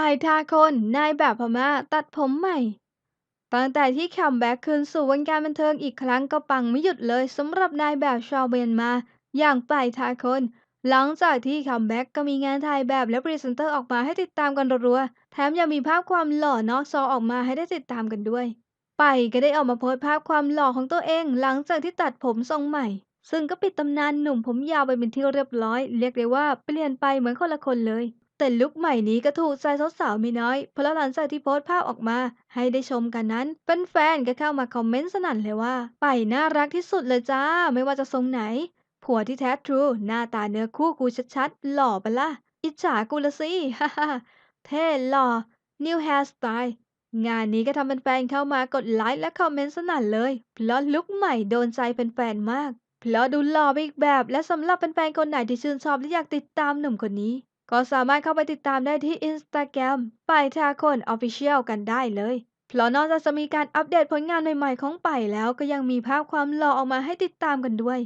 ปายทาคน นายแบบพม่าตัดผมใหม่ ตั้งแต่ที่คัมแบ็กคืนสู่วงการบันเทิงอีกครั้งก็ปังไม่หยุดเลยสำหรับนายแบบชาวเมียนมา อย่างปายทาคน หลังจากที่คัมแบ็กก็มีงานถ่ายแบบและพรีเซนเตอร์ออกมาให้ติดตามกันรัวๆ แถมยังมีภาพความหล่อนอกจอออกมาให้ได้ติดตามกันด้วยไปก็ได้ออกมาโพสต์ภาพความหล่อของตัวเอง หลังจากที่ตัดผมทรงใหม่ ซึ่งก็ปิดตำนานหนุ่มผมยาวไปเป็นที่เรียบร้อย เรียกได้ว่าเปลี่ยนไปเหมือนคนละคนเลย แต่ลุคใหม่นี้ก็ถูกใจสาวๆไม่น้อย เพราะหลังจากที่โพสต์ภาพออกมา ให้ได้ชมกันนั้นแฟนๆก็เข้ามาคอมเมนต์สนั่นเลยว่า ไปน่ารักที่สุดเลยจ้า ไม่ว่าจะทรงไหน ผัวที่แท้ทรู หน้าตาเนื้อคู่กูชัดๆ หล่อปะล่ะ อิจฉากูละสิฮ่าฮ่เท่หล่อ New Hairstyle งานนี้ก็ทำเป็นแฟนๆเข้ามากดไลค์และคอมเมนต์สนั่นเลย เพราะลุคใหม่โดนใจแฟนๆมาก เพราะดูหล่อไปอีกแบบ และสำหรับแฟนๆคนไหนที่ชื่นชอบและอยากติดตามหนุ่มคนนี้ ก็สามารถเข้าไปติดตามได้ที่ Instagram ไปายทาคน Official กันได้เลย เพราะนอกจากจะมีการอัปเดตผลงานใหม่ๆของไปายแล้วก็ยังมีภาพความหล่อออกมาให้ติดตามกันด้วย